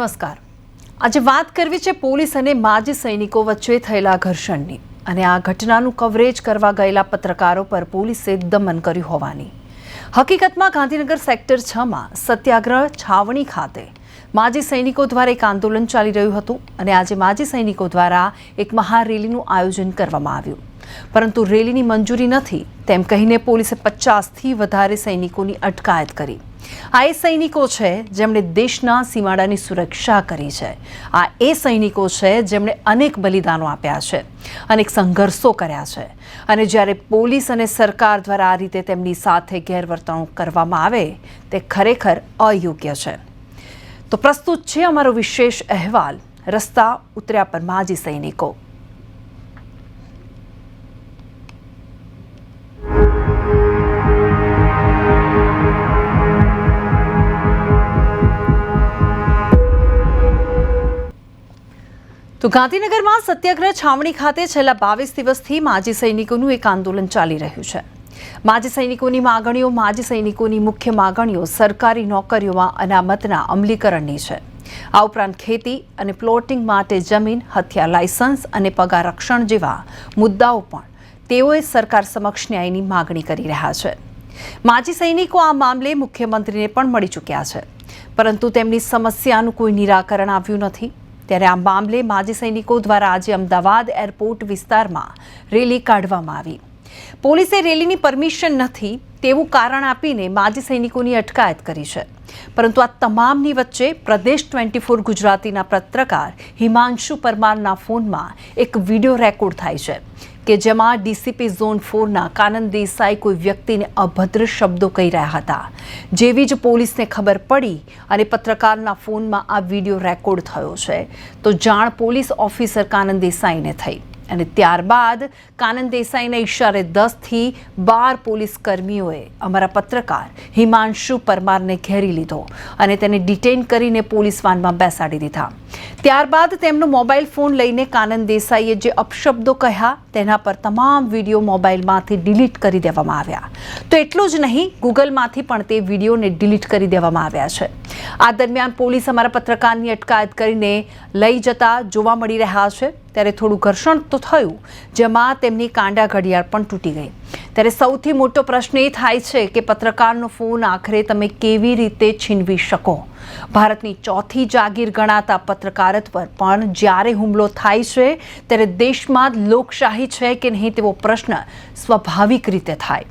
નમસ્કાર. આજે વાત કરવી છે પોલીસ અને માજી સૈનિકો વચ્ચે થયેલા ઘર્ષણની અને આ ઘટનાનું કવરેજ કરવા ગયેલા પત્રકારો પર પોલીસે દમન કર્યું હોવાની. હકીકતમાં ગાંધીનગર સેક્ટર છમાં સત્યાગ્રહ છાવણી ખાતે માજી સૈનિકો દ્વારા એક આંદોલન ચાલી રહ્યું હતું અને આજે માજી સૈનિકો દ્વારા એક મહારેલીનું આયોજન કરવામાં આવ્યું. પરંતુ રેલીની મંજૂરી નથી તેમ કહીને પોલીસે પચાસથી વધારે સૈનિકોની અટકાયત કરી. આ એ સૈનિકો છે જેમણે દેશના સીમાડાની સુરક્ષા કરી છે. આ એ સૈનિકો છે જેમણે અનેક બલિદાનો આપ્યા છે અનેક સંઘર્ષો કર્યા છે. અને જ્યારે પોલીસ અને સરકાર દ્વારા આ રીતે તેમની સાથે ગેરવર્તણૂક કરવામાં આવે, તે ખરેખર અયોગ્ય છે. તો પ્રસ્તુત છે અમારો વિશેષ અહેવાલ. રસ્તા ઉતર્યા પર માજી સૈનિકો. તો ગાંધીનગરમાં સત્યાગ્રહ છાવણી ખાતે છેલ્લા બાવીસ દિવસથી માજી સૈનિકોનું એક આંદોલન ચાલી રહ્યું છે. માજી સૈનિકોની માગણીઓ, માજી સૈનિકોની મુખ્ય માગણીઓ સરકારી નોકરીઓમાં અનામતના અમલીકરણની છે. આ ઉપરાંત ખેતી અને પ્લોટિંગ માટે જમીન, હથિયાર લાયસન્સ અને પગાર રક્ષણ જેવા મુદ્દાઓ પણ તેઓએ સરકાર સમક્ષ ન્યાયની માગણી કરી રહ્યા છે. માજી સૈનિકો આ મામલે મુખ્યમંત્રીને પણ મળી ચૂક્યા છે. પરંતુ તેમની સમસ્યાનું કોઈ નિરાકરણ આવ્યું નથી. ત્યારે આ મામલે માજી સૈનિકો દ્વારા આજે અમદાવાદ એરપોર્ટ વિસ્તારમાં રેલી કાઢવામાં આવી. પોલીસે રેલીની પરમિશન નથી તેવું કારણ આપીને માજી સૈનિકોની અટકાયત કરી છે. પરંતુ આ તમામની વચ્ચે પ્રદેશ ટ્વેન્ટી ફોર ગુજરાતીના પત્રકાર હિમાંશુ પરમારના ફોનમાં એક વીડિયો રેકોર્ડ થાય છે કે જેમાં ડીસીપી ઝોન ફોરના કાનન દેસાઈ કોઈ વ્યક્તિને અભદ્ર શબ્દો કહી રહ્યા હતા. જેવી જ પોલીસને ખબર પડી અને પત્રકારના ફોનમાં આ વીડિયો રેકોર્ડ થયો છે. તો જાણ પોલીસ ઓફિસર કાનન દેસાઈને થઈ. અને ત્યારબાદ કાનન દેસાઈના ઈશારે દસથી બાર પોલીસ કર્મીઓએ અમારા પત્રકાર હિમાંશુ પરમારને ઘેરી લીધો અને તેને ડિટેન કરીને પોલીસ વાનમાં બેસાડી દીધા. ત્યારબાદ તેમનો મોબાઈલ ફોન લઈને કાનન દેસાઈએ જે અપશબ્દો કહ્યા તેના પર તમામ વીડિયો મોબાઈલમાંથી ડિલીટ કરી દેવામાં આવ્યા. તો એટલું જ નહીં, ગૂગલમાંથી પણ તે વિડીયોને ડિલીટ કરી દેવામાં આવ્યા છે. આ દરમિયાન પોલીસ અમારા પત્રકારની અટકાયત કરીને લઈ જતા જોવા મળી રહ્યા છે. ત્યારે થોડું ઘર્ષણ તો થયું, જેમાં તેમની કાંડા ઘડિયાળ પણ તૂટી ગઈ. ત્યારે સૌથી મોટો પ્રશ્ન એ થાય છે કે પત્રકારનો ફોન આખરે તમે કેવી રીતે છીનવી શકો? ભારતની ચોથી જાગીર ગણાતા પત્રકારત્વ પર પણ જ્યારે હુમલો થાય છે, ત્યારે દેશમાં લોકશાહી છે કે નહીં તેવો પ્રશ્ન સ્વાભાવિક રીતે થાય.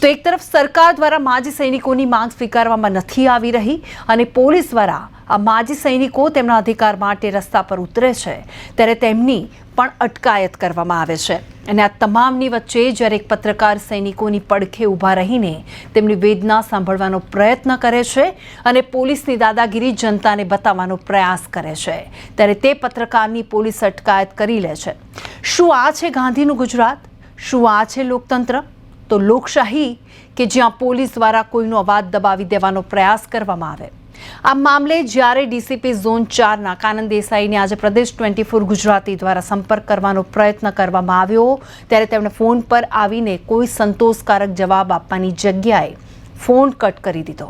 તો એક તરફ સરકાર દ્વારા માજી સૈનિકોની માંગ સ્વીકારવામાં નથી આવી રહી અને પોલીસ દ્વારા આ માજી સૈનિકો તેમના અધિકાર માટે રસ્તા પર ઉતરે છે, ત્યારે તેમની પણ અટકાયત કરવામાં આવે છે. અને આ તમામની વચ્ચે જ્યારે એક પત્રકાર સૈનિકોની પડખે ઊભા રહીને તેમની વેદના સાંભળવાનો પ્રયત્ન કરે છે અને પોલીસની દાદાગીરી જનતાને બતાવવાનો પ્રયાસ કરે છે, ત્યારે તે પત્રકારની પોલીસ અટકાયત કરી લે છે. શું આ છે ગાંધીનું ગુજરાત? શું આ છે લોકતંત્ર? તો લોકશાહી કે જ્યાં પોલીસ દ્વારા કોઈનો અવાજ દબાવી દેવાનો પ્રયાસ કરવામાં આવે. આ મામલે જ્યારે ડીસીપી ઝોન ચારના કાનંદ દેસાઈને આજે પ્રદેશ ટ્વેન્ટી ફોર ગુજરાતી દ્વારા સંપર્ક કરવાનો પ્રયત્ન કરવામાં આવ્યો, ત્યારે તેમણે ફોન પર આવીને કોઈ સંતોષકારક જવાબ આપવાની જગ્યાએ ફોન કટ કરી દીધો.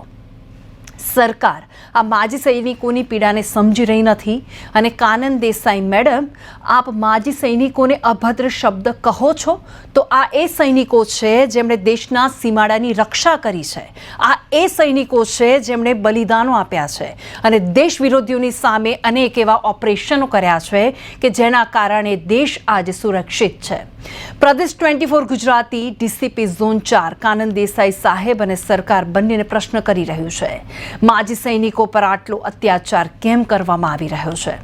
સરકાર. આ માજી સૈનિકોની પીડાને સમજી રહી નથી. અને કાનન દેસાઈ મેડમ, આપ માજી સૈનિકોને અભદ્ર શબ્દ કહો છો? તો આ એ સૈનિકો છે જેમણે દેશના સીમાડાની રક્ષા કરી છે. આ એ સૈનિકો છે જેમણે બલિદાનો આપ્યા છે. અને દેશ વિરોધીઓની સામે અનેક એવા ઓપરેશનો કર્યા છે કે જેના કારણે દેશ આજે સુરક્ષિત છે. પ્રદેશ twenty four Gujarati DCP zone ચાર કાનન દેસાઈ સાહેબ અને સરકાર બંનેને પ્રશ્ન કરી રહ્યું છે. માજી સૈનિકો પર આટલો અત્યાચાર કેમ કરવામાં આવી રહ્યો છે?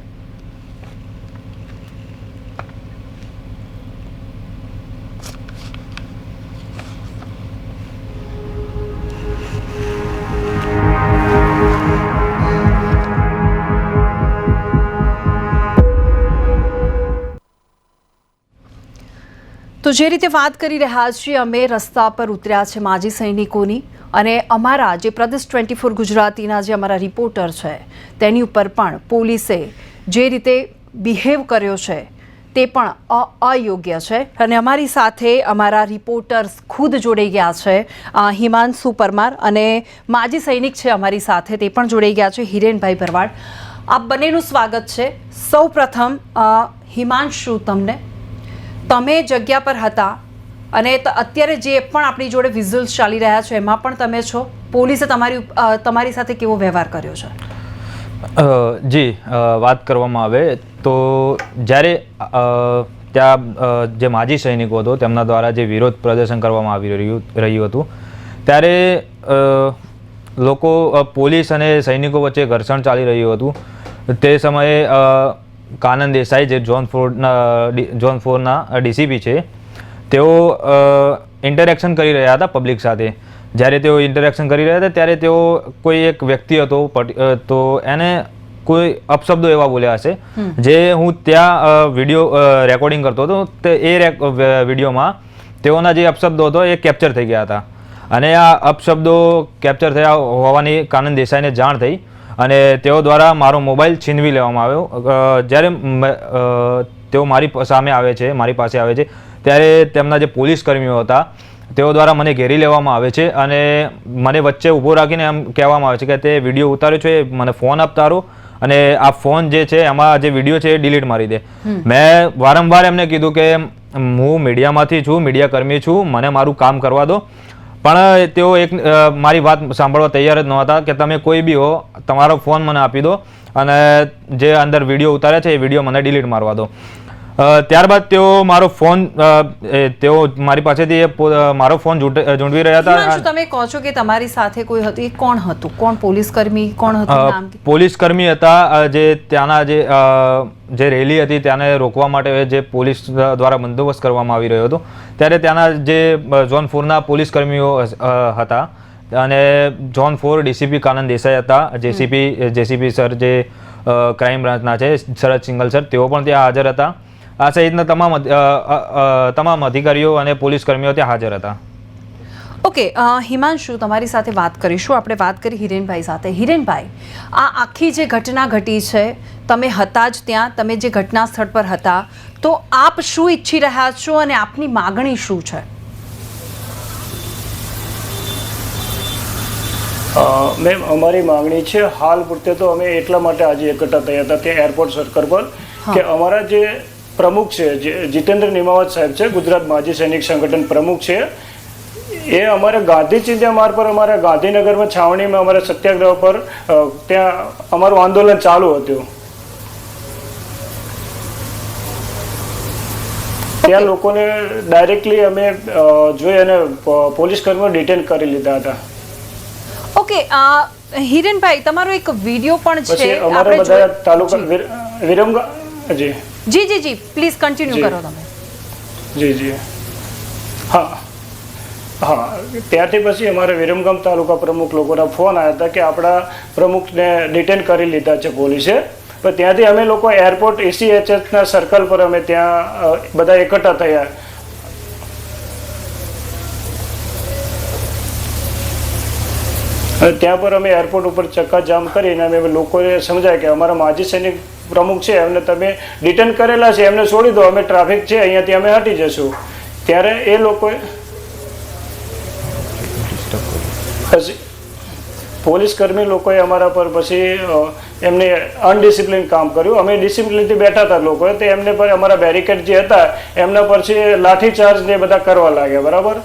તો જે રીતે વાત કરી રહ્યા છીએ, અમે રસ્તા પર ઉતર્યા છે માજી સૈનિકોની. અને અમારા જે પ્રદેશ ટ્વેન્ટી ફોર ગુજરાતીના જે અમારા રિપોર્ટર છે, તેની ઉપર પણ પોલીસે જે રીતે બિહેવ કર્યો છે, તે પણ અયોગ્ય છે. અને અમારી સાથે અમારા રિપોર્ટર્સ ખુદ જોડાઈ ગયા છે હિમાંશુ પરમાર અને માજી સૈનિક છે અમારી સાથે, તે પણ જોડાઈ ગયા છે, હિરેનભાઈ ભરવાડ. આપ બંનેનું સ્વાગત છે. સૌ પ્રથમ હિમાંશુ તમને. તમે જગ્યા પર હતા અને અત્યારે જે પણ આપણી જોડે વિઝ્યુઅલ્સ ચાલી રહ્યા છે, એમાં પણ તમે છો. પોલીસે તમારી તમારી સાથે કેવો વ્યવહાર કર્યો છે? જી વાત કરવામાં આવે તો જ્યારે ત્યાં જે માજી સૈનિકો હતો, તેમના દ્વારા જે વિરોધ પ્રદર્શન કરવામાં આવી રહ્યું રહ્યું હતું, ત્યારે લોકો પોલીસ અને સૈનિકો વચ્ચે ઘર્ષણ ચાલી રહ્યું હતું. તે સમયે કાનન દેસાઈ, જે જોન ફોરના જોન ફોરના ડીસીપી છે તેઓ ઇન્ટરેક્શન કરી રહ્યા હતા પબ્લિક સાથે. જ્યારે તેઓ ઇન્ટરેક્શન કરી રહ્યા હતા ત્યારે તેઓ કોઈ એક વ્યક્તિ હતો તો એને કોઈ અપશબ્દો એવા બોલ્યા હશે જે હું ત્યાં વીડિયો રેકોર્ડિંગ કરતો હતો. તે એ વિડીયોમાં તેઓના જે અપશબ્દો હતો એ કેપ્ચર થઈ ગયા હતા. અને આ અપશબ્દો કેપ્ચર થયા હોવાની કાનન દેસાઈને જાણ થઈ અને તેઓ દ્વારા મારો મોબાઈલ છીનવી લેવામાં આવ્યો. જ્યારે તેઓ મારી સામે આવે છે મારી પાસે આવે છે ત્યારે તેમના જે પોલીસ કર્મીઓ હતા તેઓ દ્વારા મને ઘેરી લેવામાં આવે છે અને મને વચ્ચે ઊભો રાખીને એમ કહેવામાં આવે છે કે તે વીડિયો ઉતાર્યો છે મને ફોન આપતારો અને આ ફોન જે છે એમાં જે વીડિયો છે એ ડિલીટ મારી દે. મેં વારંવાર એમને કીધું કે હું મીડિયામાંથી છું મીડિયા કર્મી છું મને મારું કામ કરવા દો. પણ તેઓ એક મારી વાત સાંભળવા તૈયાર જ નહોતા કે તમે કોઈ બી હો તમારો ફોન મને આપી દો અને જે અંદર વીડિયો ઉતાર્યા છે એ વીડિયો મને ડિલીટ મારવા દો. ત્યારબાદ તેઓ મારો ફોન તેઓ મારી પાસેથી મારો ફોન જોડવી ઝૂંટવી રહ્યા હતા. તમે કહો છો કે તમારી સાથે કોઈ હતું? એ કોણ હતું? કોણ પોલીસ કર્મી કોણ હતું પોલીસ કર્મી હતા જે ત્યાંના જે જે રેલી હતી ત્યાંને રોકવા માટે જે પોલીસ દ્વારા બંદોબસ્ત કરવામાં આવી રહ્યો હતો. ત્યારે ત્યાંના જે ઝોન ફોરના પોલીસ કર્મીઓ હતા અને zone four DCP Kanan Desai હતા જેસીપી જેસીપી સર જે ક્રાઇમ બ્રાન્ચના છે શરદ સિંગલ સર તેઓ પણ ત્યાં હાજર હતા. આ સહિતના તમામ તમામ અધિકારીઓ અને પોલીસ કર્મીઓ ત્યાં હાજર હતા. ઓકે હિમાંશુ તમારી સાથે વાત કરીશું. આપણે વાત કરી હિરેનભાઈ સાથે. હિરેનભાઈ આ આખી જે ઘટના ઘટી છે તમે હતા જ ત્યાં તમે જે ઘટના સ્થળ પર હતા તો આપ શું ઈચ્છી રહ્યા છો અને આપની માગણી શું છે? મેમ અમારી માગણી છે હાલ પૂરતે તો અમે એટલા માટે આજે એકઠા થયા હતા તે એરપોર્ટ સર્કલ પર કે અમારા જે પ્રમુખ છે જીતેન્દ્ર નિમાવત સાહેબ છે ગુજરાત માજી સૈનિક સંગઠન પ્રમુખ છે. એ અમારે ગાંધી ચિંધ્યા માર્ગ પર અમારે ગાંધીનગરમાં છાવણીમાં અમારે સત્યાગ્રહ પર ત્યાં અમારું આંદોલન ચાલુ હતું. ત્યાં લોકોને ડાયરેક્ટલી અમે જોઈ અને પોલીસ કર્મીઓ ડિટેન કરી લીધા હતા. ઓકે હિરેનભાઈ તમારો એક વીડિયો પણ છે. અમારા આપણે બધા તાલુકા વિર- વિરમગા જી. જી જી જી. Please continue. કરો તમે. જી જી. હા. હા. ત્યારથી પછી અમારે વિરમગામ તાલુકા પ્રમુખ લોકોના ફોન આવ્યા હતા કે આપણા પ્રમુખને ડિટેન કરી લીધા છે પોલીસે. પણ ત્યાંથી અમે લોકો એરપોર્ટ એસીએચએસના સર્કલ પર અમે ત્યાં બધા એકઠા થયા. અને ત્યાં પર અમે એરપોર્ટ ઉપર ચક્કાજામ કરીને અમે લોકોને સમજાય કે અમારા માજી સૈનિક પ્રમુખ છે, એમને તમે ડિટેન કરેલા છે, એમને છોડી દો, અમે ટ્રાફિક છે, અહીંયાથી અમે હટી જશું. ત્યારે એ લોકોએ પછી પોલીસ કર્મી લોકોએ અમારા પર પછી એમને અનડિસિપ્લિન કામ કર્યું. અમે ડિસિપ્લિનથી બેઠા હતા લોકોએ, તે એમને પર અમારા બેરિકેડ જે હતા, એમના પરથી લાઠીચાર્જ ને બધા કરવા લાગ્યા, બરાબર?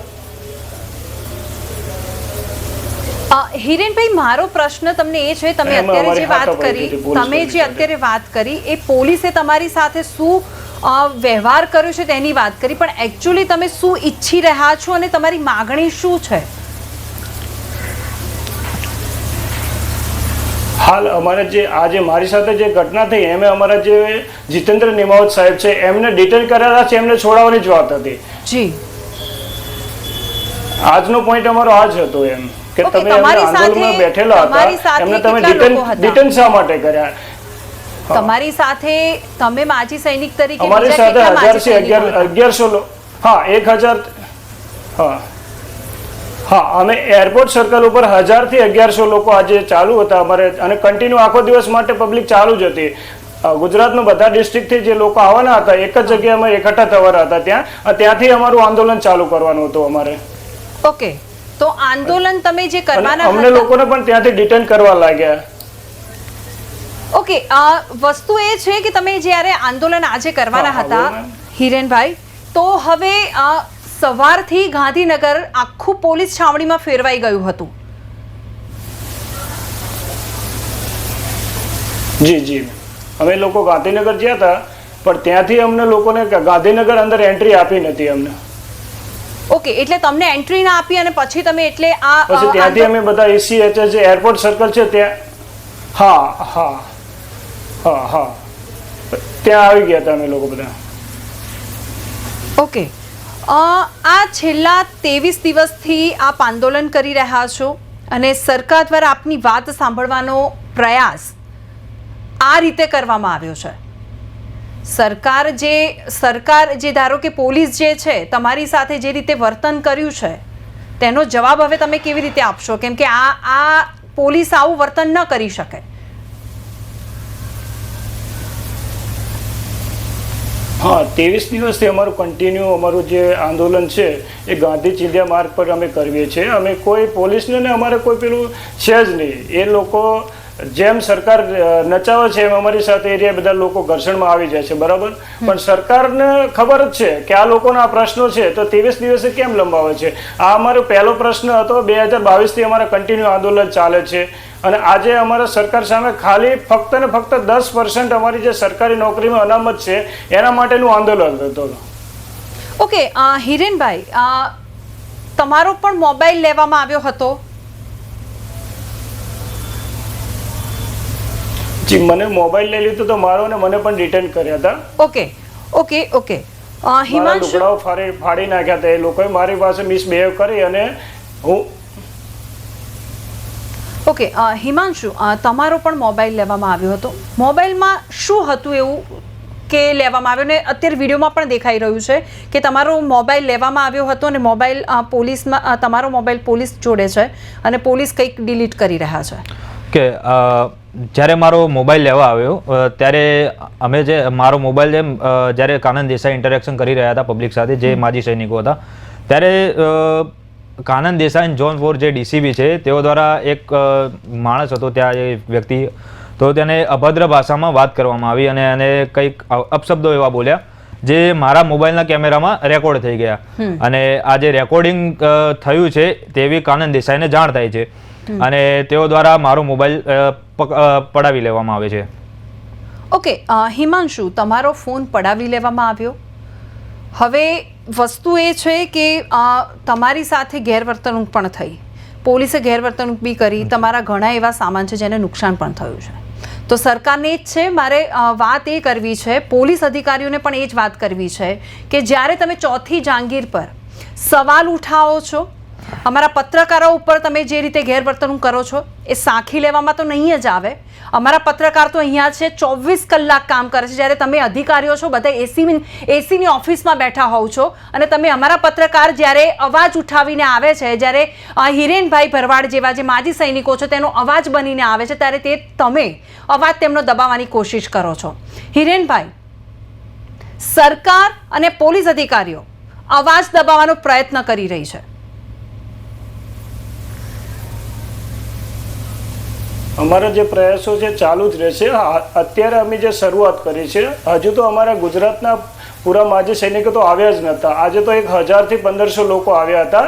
હિરેનભાઈ મારો પ્રશ્ન તમને એ છે તમે અત્યારે જે વાત કરી તમે જે અત્યારે વાત કરી એ પોલીસે તમારી સાથે શું વ્યવહાર કર્યો છે તેની વાત કરી પણ એકચ્યુઅલી તમે શું ઈચ્છી રહ્યા છો અને તમારી માગણી શું છે? હાલ અમારે જે આજે મારી સાથે જે ઘટના થઈ એમે અમારા જે જીતેન્દ્ર નિમાવત સાહેબ છે એમને ડિટેલ કરેલા છે એમને છોડાવવાની જ વાત હતી. જી. આજનો પોઈન્ટ અમારો આ જ હતો એમ. કે તમે આંદોલનમાં બેઠેલા હતા એમને તમે ડિટેન શા માટે કર્યા? તમારી સાથે તમે માજી સૈનિક તરીકે અમારી સાથે હજાર? અગિયારસો હા એક હજાર હા. હા અમે એરપોર્ટ સર્કલ ઉપર હજારથી અગિયારસો લોકો આજે ચાલુ હતા અમારે અને કન્ટિન્યુ આખો દિવસ માટે પબ્લિક ચાલુ જ હતી. ગુજરાતના બધા ડિસ્ટ્રિક્ટથી જે લોકો આવવાના હતા એક જ જગ્યાએ અમે એકઠા થવાના હતા ત્યાં. ત્યાંથી અમારું આંદોલન ચાલુ કરવાનું હતું અમારે. ઓકે. તો આંદોલન તમે જે કરવાના અમને લોકોને પણ ત્યાંથી ડિટેન કરવા લાગ્યા. ઓકે વસ્તુ એ છે કે તમે જ્યારે આંદોલન આજે કરવાના હતા હિરેનભાઈ તો હવે સવારથી ગાંધીનગર આખું પોલીસ છાવણીમાં ફેરવાઈ ગયું હતું. જી જી. અમે લોકો ગાંધીનગર ગયા હતા પણ ત્યાંથી અમને લોકોને ગાંધીનગર અંદર એન્ટ્રી આપી નથી અમને. ઓકે એટલે તમને એન્ટ્રી ના આપી અને પછી તમે એટલે આ પછી ત્યાંથી અમે બધા એસી એચ જે એરપોર્ટ સર્કલ છે ત્યાં હા હા હા હા. ત્યાં આવી ગયા હતા અમે લોકો બધા. ઓકે આ છેલ્લા ત્રેવીસ દિવસથી આપ આંદોલન કરી રહ્યા છો અને સરકાર દ્વારા આપની વાત સાંભળવાનો પ્રયાસ આ રીતે કરવામાં આવ્યો છે. સરકાર જે સરકાર જે, ધારો કે પોલીસ જે છે, તમારી સાથે જે રીતે વર્તન કર્યું છે, તેનો જવાબ હવે તમે કેવી રીતે આપશો? કેમ કે આ આ પોલીસ આવું વર્તન ન કરી શકે. હા, ત્રેવીસ દિવસથી અમારું કન્ટિન્યુ અમારું જે આંદોલન છે, એ ગાંધી ચિંધ્યા માર્ગ પર અમે કરીએ છીએ. અમે કોઈ પોલીસને અમારે કોઈ પેલું છે જ નહીં. એ લોકો જેમ સરકાર નચાવે છે એમ અમારી સાથે એરિયા બધા લોકો ઘર્ષણમાં આવી જાય છે, બરાબર? પણ સરકારને ખબર જ છે કે આ લોકોના આ પ્રશ્નો છે, તો ત્રેવીસ દિવસે કેમ લંબાવે છે? આ અમારો પહેલો પ્રશ્ન હતો, બે હજાર બાવીસથી અમારા કન્ટિન્યુ આંદોલન ચાલે છે. અને આજે અમારા સરકાર સામે ખાલી ફક્ત ને ફક્ત દસ પર્સન્ટ અમારી જે સરકારી નોકરીમાં અનામત છે, એના માટેનું આંદોલન હતું. ઓકે હિરેનભાઈ તમારો પણ મોબાઈલ લેવામાં આવ્યો હતો? જી મને મોબાઈલ લઈ લીધો તો મારો ને મને પણ રિટર્ન કર્યા હતા. Okay okay okay. હિમાંશુ? લુગડાઓ ફાડી ફાડી નાખ્યા હતા એ લોકોએ. મારી પાસે મિસબિહેવ કરી અને હું ઓકે હિમાંશુ તમારો પણ મોબાઈલ લેવામાં આવ્યો હતો. મોબાઈલમાં શું હતું એવું કે લેવામાં આવ્યો? ને અત્યારે વિડીયોમાં પણ દેખાઈ રહ્યું છે કે તમારો મોબાઈલ લેવામાં આવ્યો હતો અને મોબાઈલ પોલીસમાં તમારો મોબાઈલ પોલીસ જોડે છે અને પોલીસ કંઈક ડિલીટ કરી રહ્યા છે. કે જ્યારે મારો મોબાઈલ લેવા આવ્યો ત્યારે અમે જે મારો મોબાઈલ જેમ જ્યારે કાનન દેસાઈ ઇન્ટરેક્શન કરી રહ્યા હતા પબ્લિક સાથે જે માજી સૈનિકો હતા ત્યારે કાનંદ કાનન દેસાઈ અને જોન ફોર જે ડીસીબી છે તેઓ દ્વારા એક માણસ હતો ત્યાં એ વ્યક્તિ તો તેને અભદ્ર ભાષામાં વાત કરવામાં આવી અને એને કંઈક અપશબ્દો એવા બોલ્યા જે મારા મોબાઈલના કેમેરામાં રેકોર્ડ થઈ ગયા. અને આ જે રેકોર્ડિંગ થયું છે તેવી કાનન દેસાઈને જાણ થાય છે. અને તેઓ દ્વારા મારો મોબાઈલ પડાવી લેવામાં આવે છે. ઓકે હિમાંશુ તમારો ફોન પડાવી લેવામાં આવ્યો. હવે વસ્તુ એ છે કે તમારી સાથે ગેરવર્તણૂક પણ થઈ. પોલીસે ગેરવર્તણૂક બી કરી. તમારા ઘણા એવા સામાન છે જેને નુકસાન પણ થયું છે. તો સરકારને જ છે મારે વાત એ કરવી છે પોલીસ અધિકારીઓને પણ એ જ વાત કરવી છે કે જ્યારે તમે ચોથી જાંગીર પર સવાલ ઉઠાવો છો અમારા પત્રકારો ઉપર તમે જે રીતે ગેરવર્તણૂક કરો છો, એ સાંખી લેવામાં તો નહીં જ આવે. અમારા પત્રકાર તો અહીંયા છે, ચોવીસ કલાક કામ કરે છે. જ્યારે તમે અધિકારીઓ છો, બધા એસી એસીની ઓફિસમાં બેઠા હોવ છો. અને તમે અમારા પત્રકાર જ્યારે અવાજ ઉઠાવીને આવે છે, જ્યારે હિરેનભાઈ ભરવાડ જેવા જે માજી સૈનિકો છે, તેનો અવાજ બનીને આવે છે, ત્યારે તે તમે અવાજ તેમનો દબાવવાની કોશિશ કરો છો. હિરેનભાઈ, સરકાર અને પોલીસ અધિકારીઓ અવાજ દબાવવાનો પ્રયત્ન કરી રહી છે. અમારા જે પ્રયાસો છે ચાલુ જ રહેશે. અત્યારે અમે જે શરૂઆત કરી છે, હજુ તો અમારા ગુજરાતના પૂરા માજી સૈનિકો તો આવ્યા જ નહોતા આજે તો એક હજારથી પંદરસો લોકો આવ્યા હતા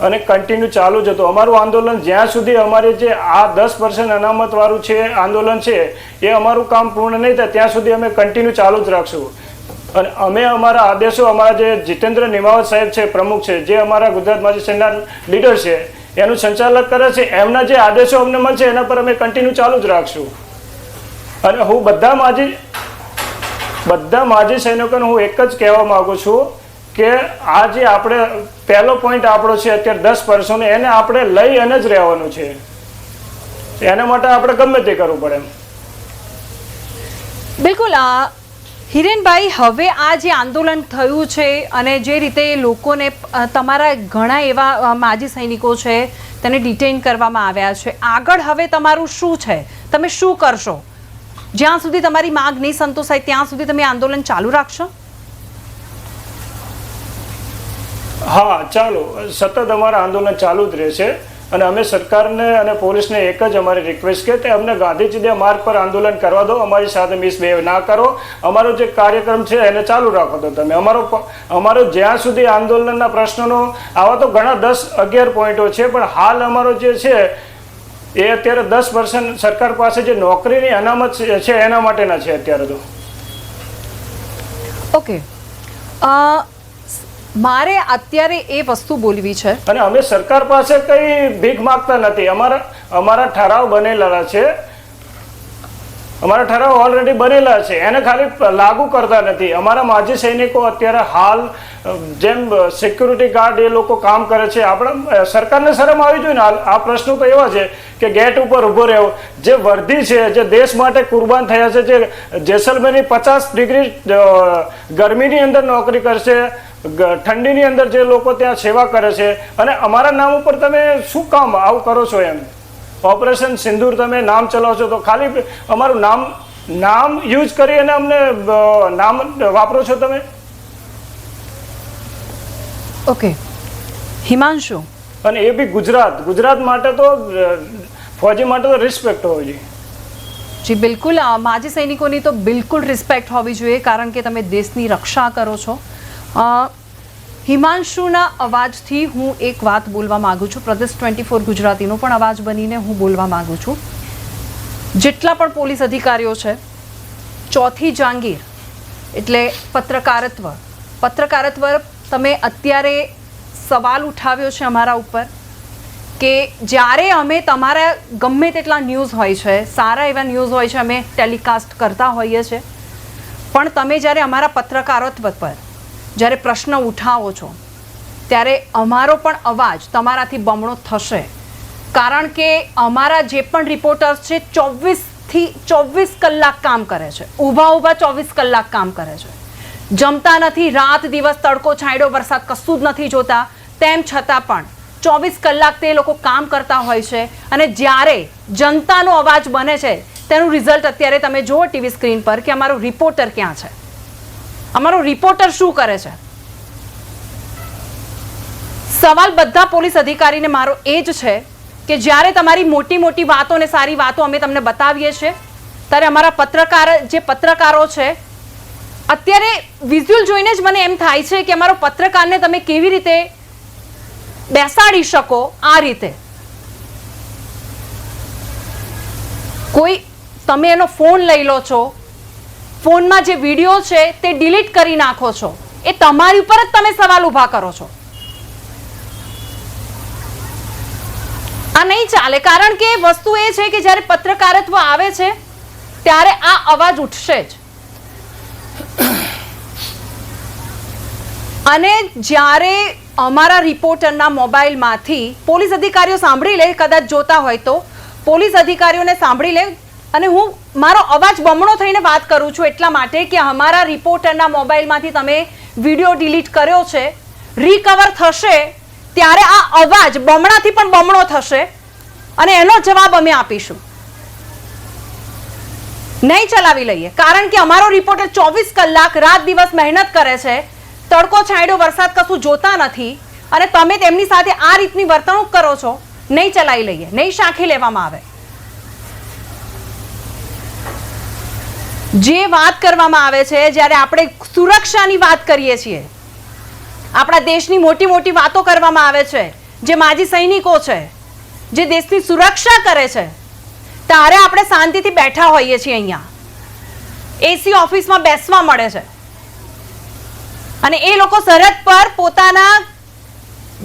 અને કન્ટિન્યુ ચાલુ જ હતું. અમારું આંદોલન જ્યાં સુધી અમારે જે આ દસ પર્સન્ટ અનામતવાળું છે, આંદોલન છે, એ અમારું કામ પૂર્ણ નહીં થાય, ત્યાં સુધી અમે કન્ટિન્યુ ચાલુ જ રાખશું. અને અમે અમારા આદેશો અમારા જે જીતેન્દ્ર નિમાવત સાહેબ છે, પ્રમુખ છે, જે અમારા ગુજરાત માજી સેના લીડર છે એનું સંચાલક કરે છે, એમના જે આદેશો અમને મળશે, એના પર અમે કન્ટિન્યુ ચાલુ જ રાખશું. અને હું બધા માજી બધા માજી સૈનિકોને હું એક જ કહેવા માગું છું કે આ જે આપણે, પહેલો પોઈન્ટ આપણો છે, અત્યારે દસ પર્સોને એને આપણે લઈ અને જ રહેવાનું છે. એના માટે આપણે ગમે તે કરવું પડે એમ. બિલકુલ, આ હિરેનભાઈ, હવે આ જે આંદોલન થયું છે અને જે રીતે લોકોને તમારા ઘણા એવા માજી સૈનિકો છે, તેને ડિટેઇન કરવામાં આવ્યા છે. આગળ હવે તમારું શું છે? તમે શું કરશો? જ્યાં સુધી તમારી માંગ નહીં સંતોષાય, ત્યાં સુધી તમે આંદોલન ચાલુ રાખશો? હા, ચાલો. સતત અમારા આંદોલન ચાલુ જ રહેશે. અને અમે સરકારને અને પોલીસને એક જ અમારી રિક્વેસ્ટ કે અમને ગાંધીજીના માર્ગ પર આંદોલન કરવા દો, અમારી સાથે મિસબિહેવ ના કરો. અમારો જે કાર્યક્રમ છે એને ચાલુ રાખો તો તમે. અમારો અમારો જ્યાં સુધી આંદોલનના પ્રશ્નોનો, આવા તો ઘણા દસ, અગિયાર પોઈન્ટો છે, પણ હાલ અમારો જે છે, એ અત્યારે દસ પર્સન્ટ સરકાર પાસે જે નોકરીની અનામત છે એના માટેના છે અત્યારે તો. ઓકે મારે અત્યારે એ વસ્તુ બોલવી છે. અને અમે સરકાર પાસે કઈ ભીખ માંગતા નથી. અમારા અમારા ઠરાવ બનેલા છે. અમારા ઠરાવ ઓલરેડી બનેલા છે. એને ખાલી લાગુ કરતા નથી. અમારા માજી સૈનિકો અત્યારે હાલ, જેમ સિક્યુરિટી ગાર્ડ એ લોકો કામ કરે છે, આપણા, સરકારને શરમ આવી જોઈએ ને. આ પ્રશ્નો તો એવા છે કે ગેટ ઉપર ઊભો રહેવો. જે વર્ધી છે, જે દેશ માટે કુરબાન થયા છે, જે જેસલમેરની પચાસ ડિગ્રી ગરમીની અંદર નોકરી કરશે ઠંડીની અંદર જે લોકો ત્યાં સેવા કરે છે અને અમારા નામ ઉપર તમે શું કામ આવું કરો છો એમ? ઓપરેશન સિંદૂર તમે નામ ચલાવો છો તો ખાલી અમારું નામ નામ યુઝ કરી અને અમને નામ વાપરો છો તમે? ઓકે. હિમાંશુ. અને એ બી ગુજરાત. ગુજરાત માટે તો ફોજી માટે તો રિસ્પેક્ટ હોવી જોઈએ. જી બિલકુલ. માજી સૈનિકોની તો બિલકુલ રિસ્પેક્ટ હોવી જોઈએ કારણ કે તમે દેશની રક્ષા કરો છો. હિમાંશુના અવાજથી હું એક વાત બોલવા માગું છું. પ્રદેશ ટ્વેન્ટી ફોર ગુજરાતીનો પણ અવાજ બનીને હું બોલવા માગું છું. જેટલા પણ પોલીસ અધિકારીઓ છે, ચોથી જાંગીર એટલે પત્રકારત્વ. પત્રકારત્વ તમે અત્યારે સવાલ ઉઠાવ્યો છે અમારા ઉપર કે જ્યારે અમે તમારા ગમે તેટલા ન્યૂઝ હોય છે, સારા એવા ન્યૂઝ હોય છે, અમે ટેલિકાસ્ટ કરતા હોઈએ છીએ પણ તમે જ્યારે અમારા પત્રકારત્વ પર જ્યારે પ્રશ્ન ઉઠાવો છો, ત્યારે અમારો પણ અવાજ તમારાથી બમણો થશે. કારણ કે અમારા જે પણ રિપોર્ટર્સ છે, ચોવીસથી ચોવીસ કલાક કામ કરે છે. ઊભા ઊભા ચોવીસ કલાક કામ કરે છે. જમતા નથી, રાત દિવસ તડકો છાંયડો, વરસાદ કશું જ નથી જોતા. તેમ છતાં પણ ચોવીસ કલાક તે લોકો કામ કરતા હોય છે અને જ્યારે જનતાનો અવાજ બને છે, તેનું રિઝલ્ટ અત્યારે તમે જુઓ ટીવી સ્ક્રીન પર કે અમારો રિપોર્ટર ક્યાં છે. અમારો રિપોર્ટર શું કરે છે? સવાલ બધા પોલીસ અધિકારીને મારો એ જ છે કે જ્યારે તમારી મોટી મોટી વાતો ને સારી વાતો અમે તમને બતાવીએ છીએ, ત્યારે અમારા પત્રકાર જે પત્રકારો છે, અત્યારે વિઝ્યુઅલ જોઈને જ મને એમ થાય છે કે અમારો પત્રકારને તમે કેવી રીતે બેસાડી શકો આ રીતે. કોઈ તમે એનો ફોન લઈ લો છો ફોનમાં જે વીડિયો છે તે ડિલીટ કરી નાખો છો. એ તમારી ઉપર જ તમે સવાલ ઊભા કરો છો. આ નહીં ચાલે, કારણ કે વસ્તુ એ છે કે જ્યારે પત્રકારત્વ આવે છે, ત્યારે આ અવાજ ઉઠશે જ. અને જ્યારે અમારા રિપોર્ટરના મોબાઈલમાંથી પોલીસ અધિકારીઓ સાંભળી લે, કદાચ જોતા હોય તો, પોલીસ અધિકારીઓને સાંભળી લે અને હું મારો અવાજ બમણો થઈને વાત કરું છું એટલા માટે કે અમારા રિપોર્ટરના મોબાઈલમાંથી તમે વીડિયો ડિલીટ કર્યો છે રિકવર થશે, ત્યારે આ અવાજ બમણાથી પણ બમણો થશે અને એનો જવાબ અમે આપીશું. નહીં ચલાવી લઈએ, કારણ કે અમારો રિપોર્ટર ચોવીસ કલાક રાત દિવસ મહેનત કરે છે, તડકો છાંયડો વરસાદ કશું જોતા નથી અને તમે તેમની સાથે આ રીતની વર્તણૂક કરો છો, નહીં ચલાવી લઈએ, નહીં શાંખી લેવામાં આવે. જે વાત કરવામાં આવે છે, જ્યારે આપણે સુરક્ષાની વાત કરીએ છીએ, આપણા દેશની મોટી મોટી વાતો કરવામાં આવે છે, જે માજી સૈનિકો છે, જે દેશની સુરક્ષા કરે છે ત્યારે આપણે શાંતિથી બેઠા હોઈએ છીએ અહીંયા. એસી ઓફિસમાં બેસવા મળે છે. અને એ લોકો સરહદ પર પોતાના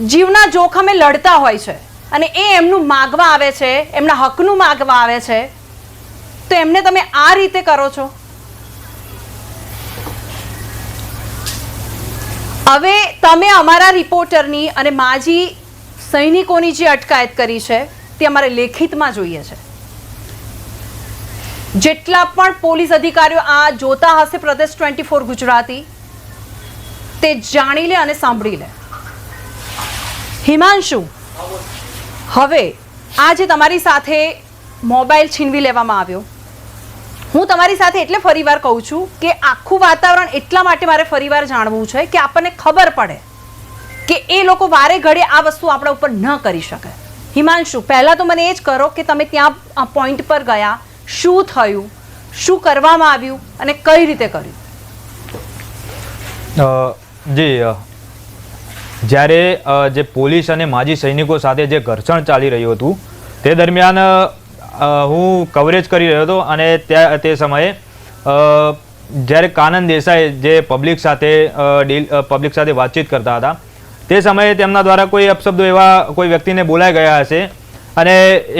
જીવના જોખમે લડતા હોય છે. અને એ એમનું માગવા આવે છે, એમના હકનું માગવા આવે છે તો એમને તમે આ રીતે કરો છો? હવે તમે અમારા રિપોર્ટરની અને માજી સૈનિકોની જે અટકાયત કરી છે, તે અમારે લેખિતમાં જોઈએ છે. જેટલા પણ પોલીસ અધિકારીઓ આ જોતા હશે પ્રદેશ ટ્વેન્ટી ફોર ગુજરાતી, તે જાણી લે અને સાંભળી લે. હિમાંશુ, હવે આજે તમારી સાથે મોબાઈલ છીનવી લેવામાં આવ્યો હું તમારી સાથે એટલે ફરીવાર કહું છું કે આખું વાતાવરણ એટલા માટે મારે ફરીવાર જાણવું છે કે આપણને ખબર પડે કે એ લોકો વારે ઘડે આ વસ્તુ આપણા ઉપર ન કરી શકે. હિમાંશુ, પહેલાં તો મને એ જ કરો કે તમે ત્યાં પોઈન્ટ પર ગયા, શું થયું, શું કરવામાં આવ્યું અને કઈ રીતે કર્યું? જી જ્યારે જે પોલીસ અને માજી સૈનિકો સાથે જે ઘર્ષણ ચાલી રહ્યું હતું, તે દરમિયાન હું કવરેજ કરી રહ્યો હતો અને ત્યાં, તે સમયે જ્યારે કાનન દેસાઈ જે પબ્લિક સાથે ડીલ પબ્લિક સાથે વાતચીત કરતા હતા, તે સમયે તેમના દ્વારા કોઈ અપશબ્દો એવા કોઈ વ્યક્તિને બોલાઈ ગયા હશે અને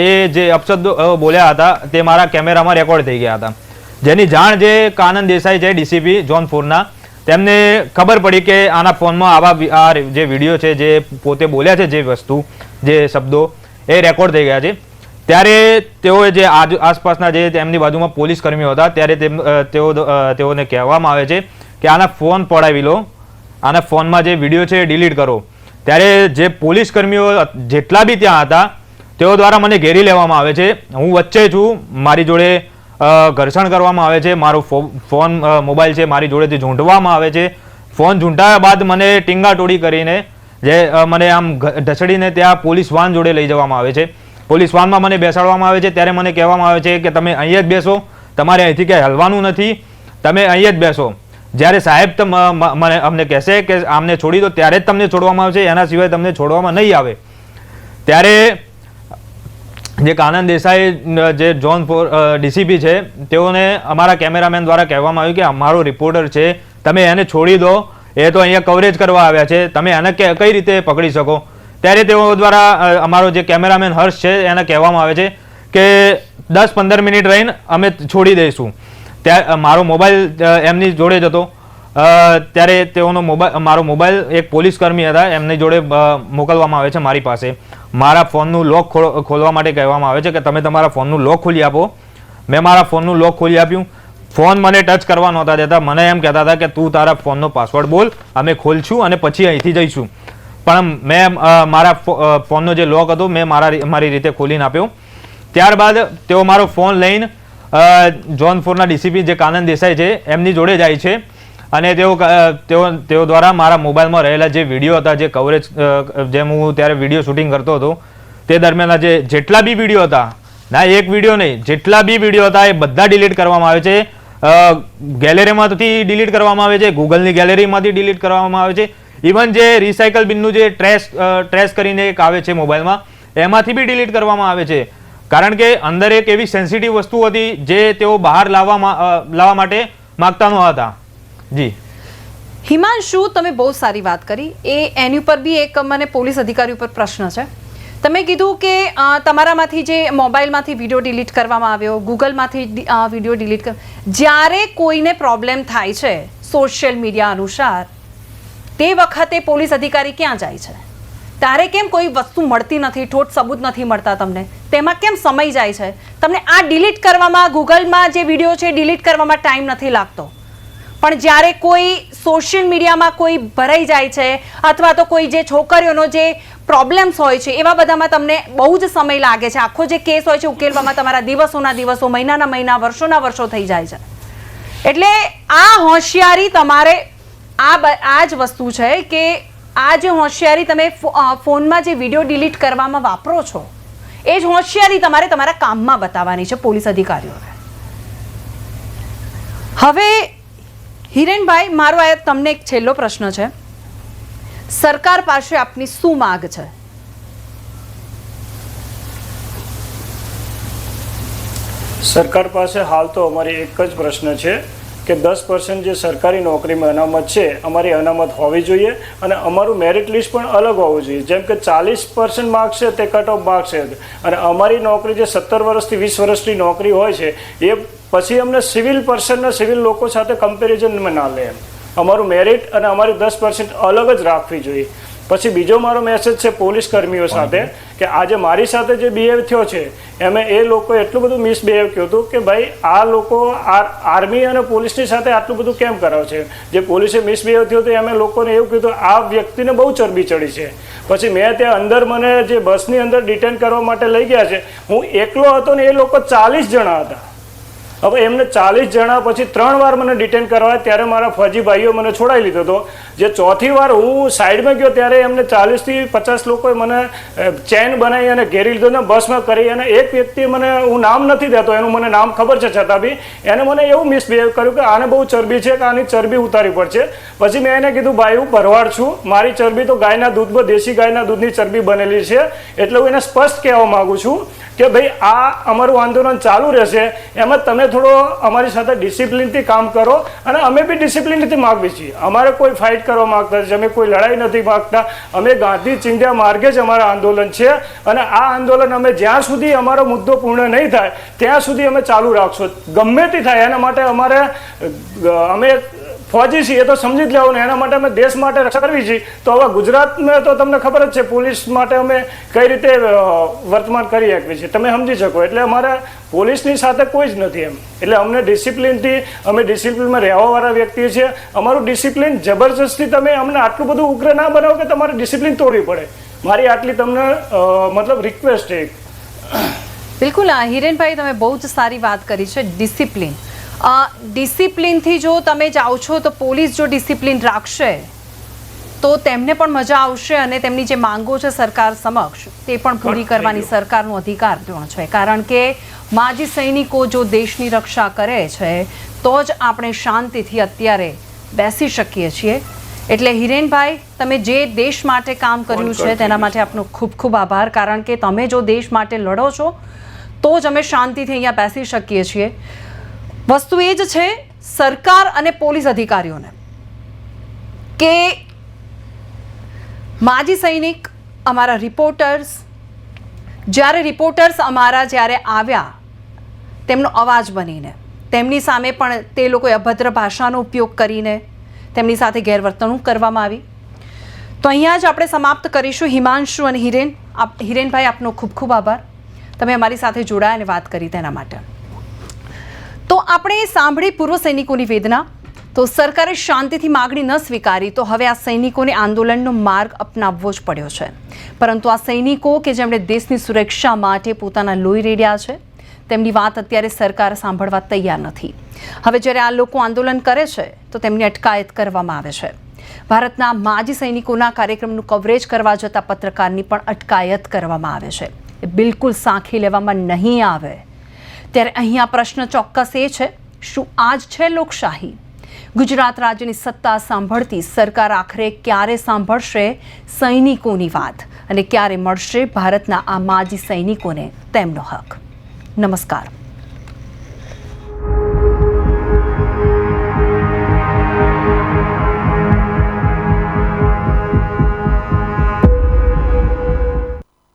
એ જે અપશબ્દો બોલ્યા હતા તે મારા કેમેરામાં રેકોર્ડ થઈ ગયા હતા. જેની જાણ જે કાનન દેસાઈ છે, ડીસીપી જોન ફોરના તેમને ખબર પડી કે આના ફોનમાં આવા આ જે વીડિયો છે, જે પોતે બોલ્યા છે જે વસ્તુ, જે શબ્દો, એ રેકોર્ડ થઈ ગયા છે. ત્યારે તેઓએ જે આસપાસના જે તેમની બાજુમાં પોલીસ કર્મીઓ હતા, ત્યારે તેઓ તેઓને કહેવામાં આવે છે કે આના ફોન પડાવી લો, આના ફોનમાં જે વીડિયો છે એ ડિલીટ કરો. ત્યારે જે પોલીસ કર્મીઓ જેટલા બી ત્યાં હતા, તેઓ દ્વારા મને ઘેરી લેવામાં આવે છે. હું વચ્ચે છું, મારી જોડે ઘર્ષણ કરવામાં આવે છે, મારો ફોન મોબાઈલ છે, મારી જોડેથી ઝૂંટવામાં આવે છે. ફોન ઝૂંટાયા બાદ મને ટીંગાટોડી કરીને જે મને આમ ઢસડીને ત્યાં પોલીસ વાન જોડે લઈ જવામાં આવે છે. પોલીસ વાનમાં મને બેસાડવામાં આવે છે, ત્યારે મને કહેવામાં આવે છે કે તમે અહીંયા જ બેસો. તમારે અહીંથી ક્યાંય હલવાનું નથી. તમે અહીંયા જ બેસો. જ્યારે સાહેબ મને અમને કહેશે કે આમને છોડી દો, ત્યારે જ તમને છોડવામાં આવશે, એના સિવાય તમને છોડવામાં નહીં આવે. ત્યારે જે કાનન દેસાઈ જે જોન ફોર ડીસીપી છે, તેઓને અમારા કેમેરામેન દ્વારા કહેવામાં આવ્યું કે અમારો રિપોર્ટર છે, તમે એને છોડી દો. એ તો અહીંયા કવરેજ કરવા આવ્યા છે. તમે એને કઈ રીતે પકડી શકો? ત્યારે તેઓ દ્વારા અમારો જે કેમેરામેન હર્ષ છે, એને કહેવામાં આવે છે કે દસ પંદર મિનિટ રહીને અમે છોડી દઈશું. ત્યાં મારો મોબાઈલ એમની જોડે જ હતો. ત્યારે તેઓનો મોબાઈલ મારો મોબાઈલ એક પોલીસ કર્મી હતા, એમની જોડે મોકલવામાં આવે છે મારી પાસે. મારા ફોનનું લોક ખોલવા માટે કહેવામાં આવે છે કે તમે તમારા ફોનનું લોક ખોલી આપો. મેં મારા ફોનનું લોક ખોલી આપ્યું. ફોન મને ટચ કરવા નહોતા દેતા. મને એમ કહેતા હતા કે તું તારા ફોનનો પાસવર્ડ બોલ, અમે ખોલશું અને પછી અહીંથી જઈશું. પણ મેં મારા ફોનનો જે લોક હતો, મેં મારા મારી રીતે ખોલીને આપ્યો. ત્યારબાદ તેઓ મારો ફોન લઈને જોનપુરના ડીસીપી જે કાનંદ દેસાઈ છે, એમની જોડે જાય છે. અને તેઓ તેઓ તેઓ દ્વારા મારા મોબાઈલમાં રહેલા જે વીડિયો હતા, જે કવરેજ જેમ હું ત્યારે વીડિયો શૂટિંગ કરતો હતો, તે દરમિયાન જે જેટલા બી વીડિયો હતા, ના, એક વીડિયો નહીં, જેટલા બી વીડિયો હતા, એ બધા ડિલીટ કરવામાં આવે છે. ગેલેરીમાંથી ડિલીટ કરવામાં આવે છે, ગૂગલની ગેલેરીમાંથી ડિલીટ કરવામાં આવે છે. ઇવન જે રિસાયકલ બિનનું જે ટ્રેસ ટ્રેસ કરીને એક આવે છે મોબાઈલમાં, એમાંથી બી ડિલીટ કરવામાં આવે છે. કારણ કે અંદર એક એવી સેન્સિટિવ વસ્તુ હતી જે તેઓ બહાર લાવવા લાવવા માટે માગતા ન હતા જી. હિમાંશુ, તમે બહુ સારી વાત કરી. એ એની ઉપર બી એક મને પોલીસ અધિકારી ઉપર પ્રશ્ન છે. તમે કીધું કે તમારામાંથી જે મોબાઈલમાંથી વીડિયો ડિલીટ કરવામાં આવ્યો, ગૂગલમાંથી વીડિયો ડિલીટ કર, જ્યારે કોઈને પ્રોબ્લેમ થાય છે સોશિયલ મીડિયા અનુસાર તે વખતે પોલીસ અધિકારી ક્યાં જાય છે? તારે કેમ કોઈ વસ્તુ મળતી નથી, ઠોઠ સબૂત નથી મળતા તમને? તેમાં કેમ સમય જાય છે? તમને આ ડિલીટ કરવામાં, ગૂગલમાં જે વીડિયો છે, ડિલીટ કરવામાં ટાઈમ નથી લાગતો. પણ જ્યારે કોઈ સોશિયલ મીડિયામાં કોઈ ભરાઈ જાય છે, અથવા તો કોઈ જે છોકરીઓનો જે પ્રોબ્લેમ્સ હોય છે, એવા બધામાં તમને બહુ જ સમય લાગે છે. આખો જે કેસ હોય છે, ઉકેલવામાં તમારા દિવસોના દિવસો, મહિનાના મહિના, વર્ષોના વર્ષો થઈ જાય છે. એટલે આ હોશિયારી તમારે આ આ જ વસ્તુ છે કે આ જે હોશિયારી તમે ફોનમાં જે વીડિયો ડિલીટ કરવામાં વાપરો છો, એ જ હોશિયારી તમારે તમારા કામમાં બતાવવાની છે પોલીસ અધિકારીઓને હવે, હિરેનભાઈ, મારો આ તમને એક છેલ્લો પ્રશ્ન છે. સરકાર પાસે આપની શું માગ છે? સરકાર પાસે હાલ તો અમારી એક જ પ્રશ્ન છે. કે દસ પર્સન્ટ જે સરકારી નોકરીમાં અનામત છે, અમારી અનામત હોવી જોઈએ અને અમારું મેરિટ લિસ્ટ પણ અલગ હોવું જોઈએ. જેમ કે ચાલીસ પર્સન્ટ માર્ક્સ છે, તે કટ ઓફ માર્ક્સ છે. અને અમારી નોકરી જે સત્તર વર્ષથી વીસ વર્ષની નોકરી હોય છે, એ પછી અમને સિવિલ પર્સનના સિવિલ લોકો સાથે કમ્પેરિઝનમાં ના લે એમ. અમારું મેરિટ અને અમારી દસ પર્સન્ટ અલગ જ રાખવી જોઈએ. પછી બીજો મારો મેસેજ છે પોલીસ કર્મીઓ સાથે કે આજે મારી સાથે જે બિહેવ થયો છે એમાં એ લોકો એટલું બધું મિસબિહેવ કર્યું હતું કે ભાઈ આ લોકો આ આર્મી અને પોલીસની સાથે આટલું બધું કેમ કરાવે છે? જે પોલીસે મિસબિહેવ થયું હતું એમાં લોકોને એવું કીધું આ વ્યક્તિને બહુ ચરબી ચડી છે. પછી મેં ત્યાં અંદર મને જે બસની અંદર ડિટેન કરવા માટે લઈ ગયા છે હું એકલો હતો ને એ લોકો ચાલીસ જણા હતા. હવે એમને ચાલીસ જણા પછી ત્રણ વાર મને ડિટેન કરવા ત્યારે મારા ફોજી ભાઈઓ મને છોડાવી લીધો હતો. જે ચોથી વાર હું સાઈડમાં ગયો, ત્યારે એમને ચાલીસથી પચાસ લોકોએ મને ચેન બનાવી અને ઘેરી લીધો ને બસમાં કરી અને એક વ્યક્તિ મને, હું નામ નથી દેતો, એનું મને નામ ખબર છે છતાં બી. એને મને એવું મિસબિહેવ કર્યું કે આને બહુ ચરબી છે કે આની ચરબી ઉતારી પડશે. પછી મેં એને કીધું, ભાઈ, હું ભરવાડ છું. મારી ચરબી તો ગાયના દૂધમાં, દેશી ગાયના દૂધની ચરબી બનેલી છે. એટલે હું એને સ્પષ્ટ કહેવા માગું છું કે, ભાઈ, આ અમારું આંદોલન ચાલુ રહેશે. એમાં તમે થોડો અમારી સાથે ડિસિપ્લિનથી કામ કરો અને અમે બી ડિસિપ્લિનથી માગીએ છીએ અમારે કોઈ ફાઇટ કરવા માગતા નથી, અમે કોઈ લડાઈ નથી માગતા. અમે ગાંધી ચિંધ્યા માર્ગે જ અમારા આંદોલન છે અને આ આંદોલન અમે જ્યાં સુધી અમારો મુદ્દો પૂર્ણ નહીં થાય, ત્યાં સુધી અમે ચાલુ રાખશું. ગમે તે થાય, એના માટે અમારે અમે ફોજી છીએ તો સમજી જ લેવું ને એના માટે અમે દેશ માટે રક્ષા કરવી છીએ તો હવે ગુજરાતમાં તો તમને ખબર જ છે, પોલીસ માટે અમે કઈ રીતે વર્તમાન કરી શકીએ છીએ. તમે સમજી શકો, એટલે અમારા પોલીસની સાથે કોઈ જ નથી એમ. એટલે અમને ડિસિપ્લિનથી, અમે ડિસિપ્લિનમાં રહેવાવાળા વ્યક્તિ છીએ. અમારું ડિસિપ્લિન જબરજસ્તી તમે અમને આટલું બધું ઉગ્ર ના બનાવો કે તમારે ડિસિપ્લિન તોડવી પડે. મારી આટલી તમને મતલબ રિક્વેસ્ટ છે બિલકુલ હિરેનભાઈ, તમે બહુ જ સારી વાત કરી છે, ડિસિપ્લિન. ડિસિપ્લિનથી જો તમે જાઓ છો તો પોલીસ જો ડિસિપ્લિન રાખશે તો તેમને પણ મજા આવશે અને તેમની જે માંગો છે સરકાર સમક્ષ તે પણ પૂરી કરવાની સરકારનો અધિકાર પણ છે. કારણ કે માજી સૈનિકો જો દેશની રક્ષા કરે છે તો જ આપણે શાંતિથી અત્યારે બેસી શકીએ છીએ. એટલે હિરેનભાઈ તમે જે દેશ માટે કામ કર્યું છે તેના માટે આપનો ખૂબ ખૂબ આભાર. કારણ કે તમે જો દેશ માટે લડો છો તો જ અમે શાંતિથી અહીંયા બેસી શકીએ છીએ. વસ્તુ એ જ છે, સરકાર અને પોલીસ અધિકારીઓને કે માજી સૈનિક, અમારા રિપોર્ટર્સ, જ્યારે રિપોર્ટર્સ અમારા જ્યારે આવ્યા, તેમનો અવાજ બનીને, તેમની સામે પણ તે લોકોએ અભદ્ર ભાષાનો ઉપયોગ કરીને તેમની સાથે ગેરવર્તણૂક કરવામાં આવી. તો અહીંયા જ આપણે સમાપ્ત કરીશું. હિમાંશુ અને હિરેન, આપ, હિરેનભાઈ, આપનો ખૂબ ખૂબ આભાર. તમે અમારી સાથે જોડાયા અને વાત કરી તેના માટે. તો આપણે સાંભળી પૂર્વ સૈનિકોની વેદના. તો સરકારે શાંતિથી માગણી ન સ્વીકારી, તો હવે આ સૈનિકોને આંદોલનનો માર્ગ અપનાવવો જ પડ્યો છે. પરંતુ આ સૈનિકો કે જેમણે દેશની સુરક્ષા માટે પોતાના લોહી રેડ્યા છે, તેમની વાત અત્યારે સરકાર સાંભળવા તૈયાર નથી. હવે જ્યારે આ લોકો આંદોલન કરે છે, તો તેમની અટકાયત કરવામાં આવે છે. ભારતના માજી સૈનિકોના કાર્યક્રમનું કવરેજ કરવા જતા પત્રકારની પણ અટકાયત કરવામાં આવે છે. એ બિલકુલ સાંખી લેવામાં નહીં આવે. ત્યારે અહીંયા પ્રશ્ન ચોક્કસ એ છે, શું આ જ છે લોકશાહી? ગુજરાત રાજ્યની સત્તા સાંભળતી સરકાર આખરે ક્યારે સાંભળશે સૈનિકોની વાત? અને ક્યારે મળશે ભારતના આ માજી સૈનિકોને તેમનો હક? નમસ્કાર.